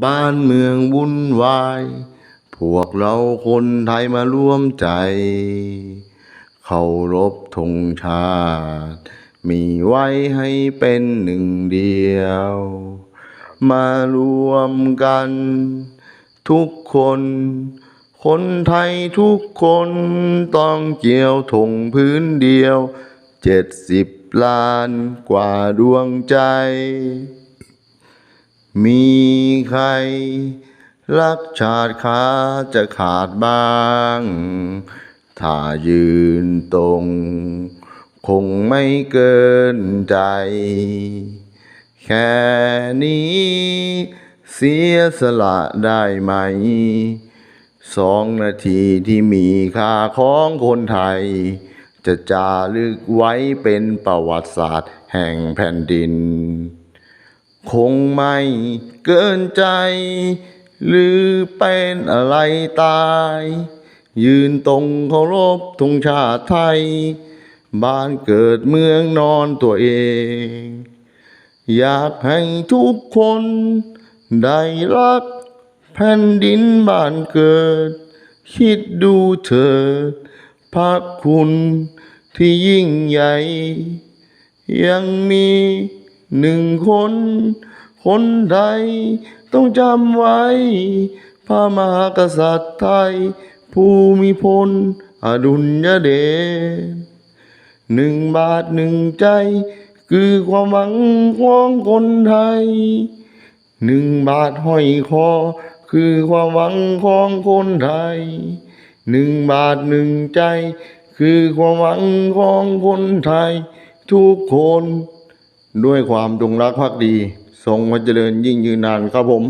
บ้านเมืองวุ่นวาย พวกเราคนไทยมาร่วมใจ เคารพธงชาติ มีไว้ให้เป็นหนึ่งเดียว มารวมกัน ทุกคน คนไทยทุกคนต้องเกี่ยวธงพื้นเดียว เจ็ดสิบล้านกว่าดวงใจ มีใคร รักชาติค้าจะขาดบ้าง ถ้ายืนตรง คงไม่เกินใจ แค่นี้เสียสละได้ไหม สองนาทีที่มีค่าของคนไทย จะจารึกไว้เป็นประวัติศาสตร์แห่งแผ่นดิน คงไม่เกินใจ หรือเป็นอะไรตาย ยืนตรงเคารพธงชาติไทย บ้านเกิดเมืองนอนตัวเอง อยากให้ทุกคน ได้รักแผ่นดินบ้านเกิด คิดดูเถิดพระคุณที่ยิ่งใหญ่ ยังมี หนึ่งคน คนใดต้องจำไว้ พระมหากษัตริย์ไทย ภูมิพล อดุลยเดชหนึ่งบาทหนึ่งใจ คือความหวังของคนไทย หนึ่งบาทห้อยคอ คือความหวังของคนไทย หนึ่งบาทหนึ่งใจ คือความหวังของคนไทย ทุกคน ด้วยความจงรักภักดีทรงพระเจริญยิ่งยืนนานครับผม